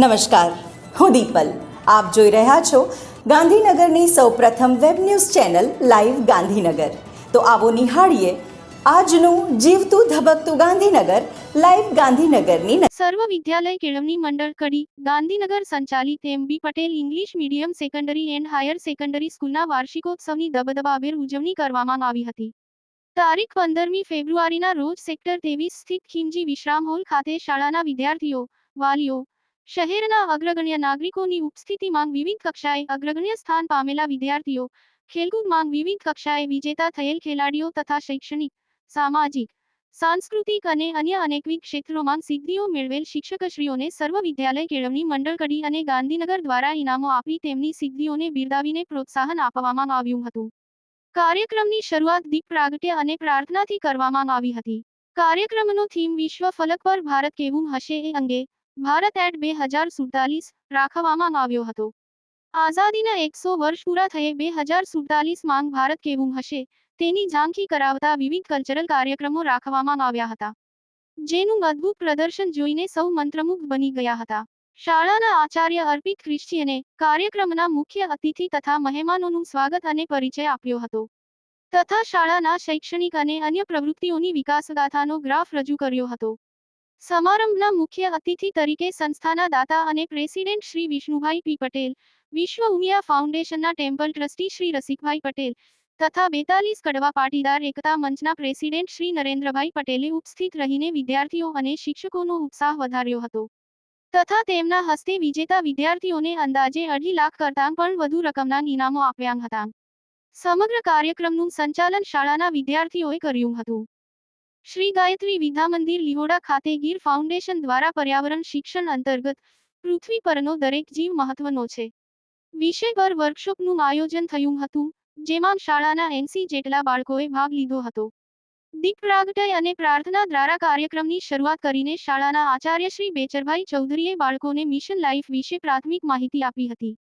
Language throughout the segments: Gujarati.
નમસ્કાર. હું દીપલ. આપ જોઈ રહ્યા છો ગાંધીનગરની સૌપ્રથમ web news channel live Gandhinagar. તો આવો નિહાળીએ આજનું જીવતું ધબકતું ગાંધીનગર લાઈવ ગાંધીનગરની સર્વ વિદ્યાલય કેળવણી મંડળ કડી ગાંધીનગર સંચાલિત M. B. Patel English medium secondary and higher secondary સ્કૂલના વાર્ષિકોત્સવની દબદબાભેર ઉજવણી કરવામાં આવી હતી. તારીખ પંદરમી ફેબ્રુઆરીના રોજ સેક્ટર ત્રેવીસ સ્થિત ખીમજી વિશ્રામ હોલ ખાતે શાળાના વિદ્યાર્થીઓ, વાલીઓ શહેરના અગ્રગણ્ય નાગરિકોની ઉપસ્થિતિમાં વિવિધ કક્ષાએ અગ્રગણ્ય સ્થાન પામેલા વિદ્યાર્થીઓ, ખેલકૂદમાં વિવિધ કક્ષાએ વિજેતા થયેલ ખેલાડીઓ તથા શૈક્ષણિક, સામાજિક, સાંસ્કૃતિક અને અન્ય અનેકવિધ ક્ષેત્રોમાં સિદ્ધિઓ મેળવેલ શિક્ષકશ્રીઓને સર્વ વિદ્યાલય કેળવણી મંડળ કડી અને ગાંધીનગર દ્વારા ઇનામો આપી તેમની સિદ્ધિઓને બિરદાવીને પ્રોત્સાહન આપવામાં આવ્યું હતું. કાર્યક્રમની શરૂઆત દીપ પ્રાગટ્ય અને પ્રાર્થનાથી કરવામાં આવી હતી. કાર્યક્રમનો થીમ વિશ્વ ફલક પર ભારત કેવું હશે એ અંગે ભારત એટ બે હજાર સુડતાલીસ રાખવામાં આવ્યો હતો. આઝાદીના એકસો વર્ષ પૂરા થયે બે હજાર સુડતાલીસ માંગ ભારત કેવું હશે, તેની ઝાંખી કરાવતા વિવિધ કલ્ચરલ કાર્યક્રમો રાખવામાં આવ્યા હતા. જેનું અદ્ભુત પ્રદર્શન જોઈને સૌ મંત્રમુગ્ધ બની ગયા હતા. શાળાના આચાર્ય અર્પિત ક્રિશ્ચિયને કાર્યક્રમના મુખ્ય અતિથિ તથા મહેમાનોનું સ્વાગત અને પરિચય આપ્યો હતો. તથા શાળાના શૈક્ષણિક અને અન્ય પ્રવૃત્તિઓની વિકાસગાથાનો ગ્રાફ રજૂ કર્યો હતો. સમારંભના મુખ્ય અતિથિ તરીકે સંસ્થાના દાતા અને પ્રેસિડેન્ટ શ્રી વિષ્ણુભાઈ પી પટેલ, વિશ્વ ઉમિયા ફાઉન્ડેશનના ટેમ્પલ ટ્રસ્ટી શ્રી રસિકભાઈ પટેલ તથા બેતાલીસ કડવા પાટીદાર એકતા મંચના પ્રેસિડેન્ટ શ્રી નરેન્દ્રભાઈ પટેલે ઉપસ્થિત રહીને વિદ્યાર્થીઓ અને શિક્ષકોનો ઉત્સાહ વધાર્યો હતો. તથા તેમના હસ્તે વિજેતા વિદ્યાર્થીઓને અંદાજે અઢી લાખ કરતાં પણ વધુ રકમના ઇનામો આપ્યા હતા. સમગ્ર કાર્યક્રમનું સંચાલન શાળાના વિદ્યાર્થીઓએ કર્યું હતું. શ્રી ગાયત્રી વિદ્યા મંદિર લિહોડા ખાતે ગીર ફાઉન્ડેશન દ્વારા પર્યાવરણ શિક્ષણ અંતર્ગત પૃથ્વી પરનો દરેક જીવ મહત્વનો છે. વિષય પર વર્કશોપનું આયોજન થયું હતું, જેમાં શાળાના એનસી જેટલા બાળકોએ ભાગ લીધો હતો. દીપ પ્રાગટય અને પ્રાર્થના દ્વારા કાર્યક્રમની શરૂઆત કરીને શાળાના આચાર્ય શ્રી બેચરભાઈ ચૌધરીએ બાળકોને મિશન લાઈફ વિશે પ્રાથમિક માહિતી આપી હતી.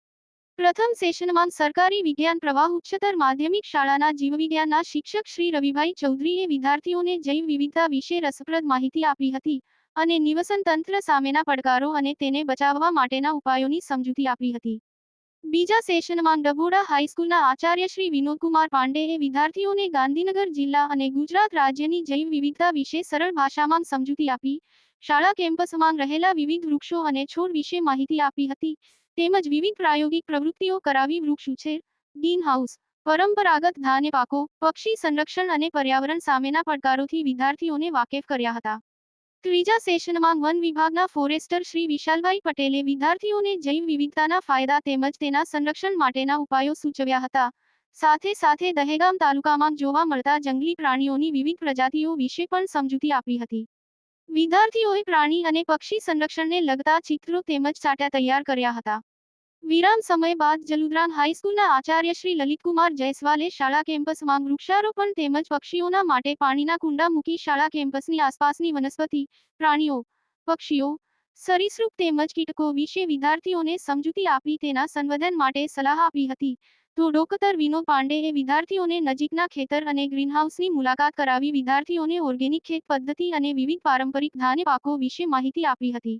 પ્રથમ સેશનમાં સરકારી વિજ્ઞાન પ્રવાહ ઉચ્ચતર માધ્યમિક શાળાના જીવવિજ્ઞાનના શિક્ષક શ્રી રવિભાઈ ચૌધરીએ વિદ્યાર્થીઓને જૈવ વિવિધતા વિશે રસપ્રદ માહિતી આપી હતી અને નિવસન તંત્ર સામેના પડકારો અને તેને બચાવવા માટેના ઉપાયોની સમજૂતી આપી હતી. બીજા સેશનમાં ડભોડા હાઈસ્કૂલના આચાર્ય શ્રી વિનોદકુમાર પાંડેએ વિદ્યાર્થીઓને ગાંધીનગર જિલ્લા અને ગુજરાત રાજ્યની જૈવ વિવિધતા વિશે સરળ ભાષામાં સમજૂતી આપી, શાળા કેમ્પસમાં રહેલા વિવિધ વૃક્ષો અને છોડ વિશે માહિતી આપી હતી. તેમજ વિવિધ પ્રાયોગિક પ્રવૃત્તિઓ કરાવી વૃક્ષ ઉછેર ગ્રીન પરંપરાગત ધાન્ય પાકો, પક્ષી સંરક્ષણ અને પર્યાવરણ સામેના પડકારોથી વિદ્યાર્થીઓને વાકેફ કર્યા હતા. ત્રીજા સેશનમાં વન વિભાગના ફોરેસ્ટર શ્રી વિશાલભાઈ પટેલે વિદ્યાર્થીઓને જૈવ વિવિધતાના ફાયદા તેમજ તેના સંરક્ષણ માટેના ઉપાયો સૂચવ્યા હતા. સાથે સાથે દહેગામ તાલુકામાં જોવા મળતા જંગલી પ્રાણીઓની વિવિધ પ્રજાતિઓ વિશે પણ સમજૂતી આપી હતી. વિદ્યાર્થીઓએ પ્રાણી અને પક્ષી સંરક્ષણને લગતા ચિત્રો તેમજ ચાટા તૈયાર કર્યા હતા. વિરામ સમય બાદ જલુદરામ હાઈસ્કૂલના આચાર્ય શ્રી લલિતકુમાર જયસ્વાલે શાળા કેમ્પસમાં વૃક્ષારોપણ તેમજ પક્ષીઓના માટે પાણીના કુંડા મૂકી શાળા કેમ્પસની આસપાસની વનસ્પતિ, પ્રાણીઓ, પક્ષીઓ, સરીસૃપ તેમજ કીટકો વિશે વિદ્યાર્થીઓને સમજૂતી આપી તેના સંવર્ધન માટે સલાહ આપી હતી. તો ડોક્ટર વિનોદ પાંડેએ વિદ્યાર્થીઓને નજીકના ખેતર અને ગ્રીનહાઉસની મુલાકાત કરાવી વિદ્યાર્થીઓને ઓર્ગેનિક ખેત પદ્ધતિ અને વિવિધ પારંપરિક ધાન્ય પાકો વિશે માહિતી આપી હતી.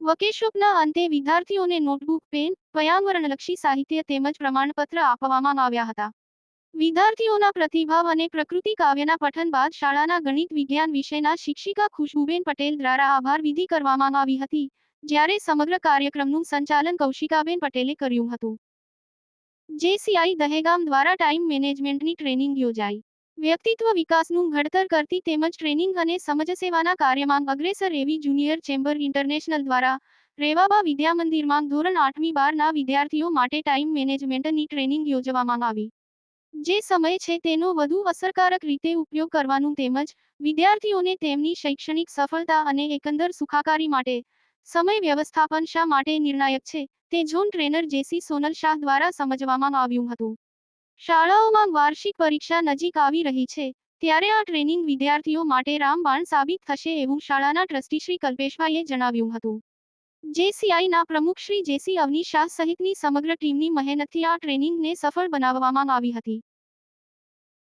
વકેશોપના અંતે વિદ્યાર્થીઓને નોટબુક, પેન, પર્યાવરણલક્ષી સાહિત્ય તેમજ પ્રમાણપત્ર આપવામાં આવ્યા હતા. વિદ્યાર્થીઓના પ્રતિભાવ અને પ્રકૃતિ કાવ્યના પઠન બાદ શાળાના ગણિત વિજ્ઞાન વિષયના શિક્ષિકા ખુશબુબેન પટેલ દ્વારા આભાર વિધિ કરવામાં આવી હતી, જ્યારે સમગ્ર કાર્યક્રમનું સંચાલન કૌશિકાબેન પટેલે કર્યું હતું. જેસીઆઈ દહેગામ દ્વારા ટાઈમ મેનેજમેન્ટની ટ્રેનિંગ યોજાઈ. વ્યક્તિત્વ વિકાસનું ઘડતર કરતી તેમજ ટ્રેનિંગ અને સમજસેવાના કાર્યમાં અગ્રેસર એવી જુનિયર ચેમ્બર ઇન્ટરનેશનલ દ્વારા રેવાબા વિદ્યામંદિરમાં ધોરણ આઠમી બારના વિદ્યાર્થીઓ માટે ટાઈમ મેનેજમેન્ટની ટ્રેનિંગ યોજવામાં આવી. જે સમય છે તેનો વધુ અસરકારક રીતે ઉપયોગ કરવાનું તેમજ વિદ્યાર્થીઓને તેમની શૈક્ષણિક સફળતા અને એકંદર સુખાકારી માટે સમય વ્યવસ્થાપન શા માટે નિર્ણાયક છે? તે zone trainer J C Sonal Shah દ્વારા સમજવામાં આવ્યું હતું. શાળાઓમાં વાર્ષિક પરીક્ષા નજીક આવી રહી છે, ત્યારે આ ટ્રેનિંગ વિદ્યાર્થીઓ માટે રામબાણ સાબિત થશે એવું શાળાના ટ્રસ્ટી શ્રી કલ્પેશભાઈએ જણાવ્યું હતું. જેસીઆઈના પ્રમુખ શ્રી જેસી અવની શાહ સહિતની સમગ્ર ટીમની મહેનતથી આ ટ્રેનિંગને સફળ બનાવવામાં આવી હતી.